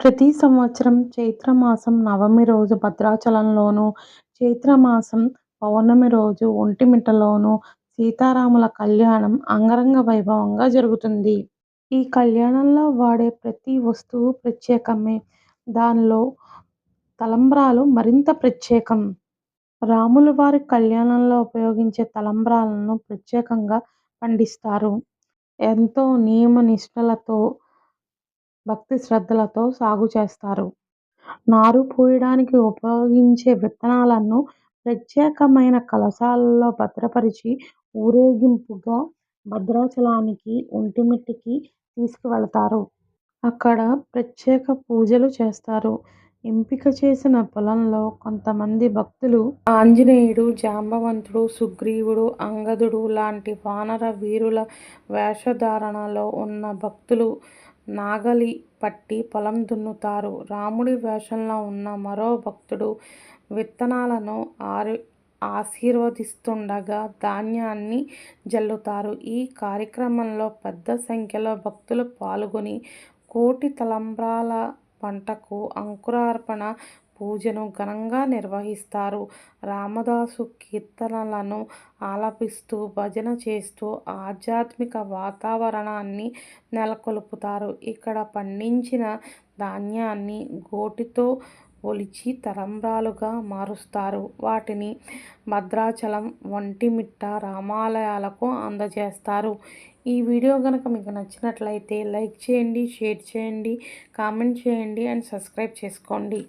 ప్రతి సంవత్సరం చైత్రమాసం నవమి రోజు భద్రాచలంలోనూ, చైత్రమాసం పౌర్ణమి రోజు ఒంటిమిట్టలోనూ సీతారాముల కళ్యాణం అంగరంగ వైభవంగా జరుగుతుంది. ఈ కళ్యాణంలో వాడే ప్రతి వస్తువు ప్రత్యేకమే. దానిలో తలంబ్రాలు మరింత ప్రత్యేకం. రాములవారి కళ్యాణంలో ఉపయోగించే తలంబ్రాలను ప్రత్యేకంగా పండిస్తారు. ఎంతో నియమ నిష్ఠలతో భక్తి శ్రద్ధలతో సాగు చేస్తారు నారు పోయడానికి ఉపయోగించే విత్తనాలను ప్రత్యేకమైన కలశాలలో భద్రపరిచి ఊరేగింపుగా భద్రాచలానికి, ఒంటిమిట్టకి తీసుకువెళతారు. అక్కడ ప్రత్యేక పూజలు చేస్తారు. ఎంపిక చేసిన పొలంలో కొంతమంది భక్తులు ఆంజనేయుడు, జాంబవంతుడు, సుగ్రీవుడు, అంగదుడు లాంటి వానర వీరుల వేషధారణలో ఉన్న భక్తులు నాగలి పట్టి పొలం దున్నుతారు. రాముడి వేషంలో ఉన్న మరో భక్తుడు విత్తనాలను ఆశీర్వదిస్తుండగా ధాన్యాన్ని జల్లుతారు. ఈ కార్యక్రమంలో పెద్ద సంఖ్యలో భక్తులు పాల్గొని కోటి తలంబ్రాల పంటకు అంకురార్పణ పూజను ఘనంగా నిర్వహిస్తారు. రామదాసు కీర్తనలను ఆలపిస్తూ, భజన చేస్తూ ఆధ్యాత్మిక వాతావరణాన్ని నెలకొల్పుతారు. ఇక్కడ పండించిన ధాన్యాన్ని గోటితో ఒలిచి తరంబ్రాలుగా మారుస్తారు. వాటిని భద్రాచలం, ఒంటిమిట్ట రామాలయాలకు అందజేస్తారు. ఈ వీడియో గనక మీకు నచ్చినట్లయితే లైక్ చేయండి, షేర్ చేయండి, కామెంట్ చేయండి అండ్ సబ్స్క్రైబ్ చేసుకోండి.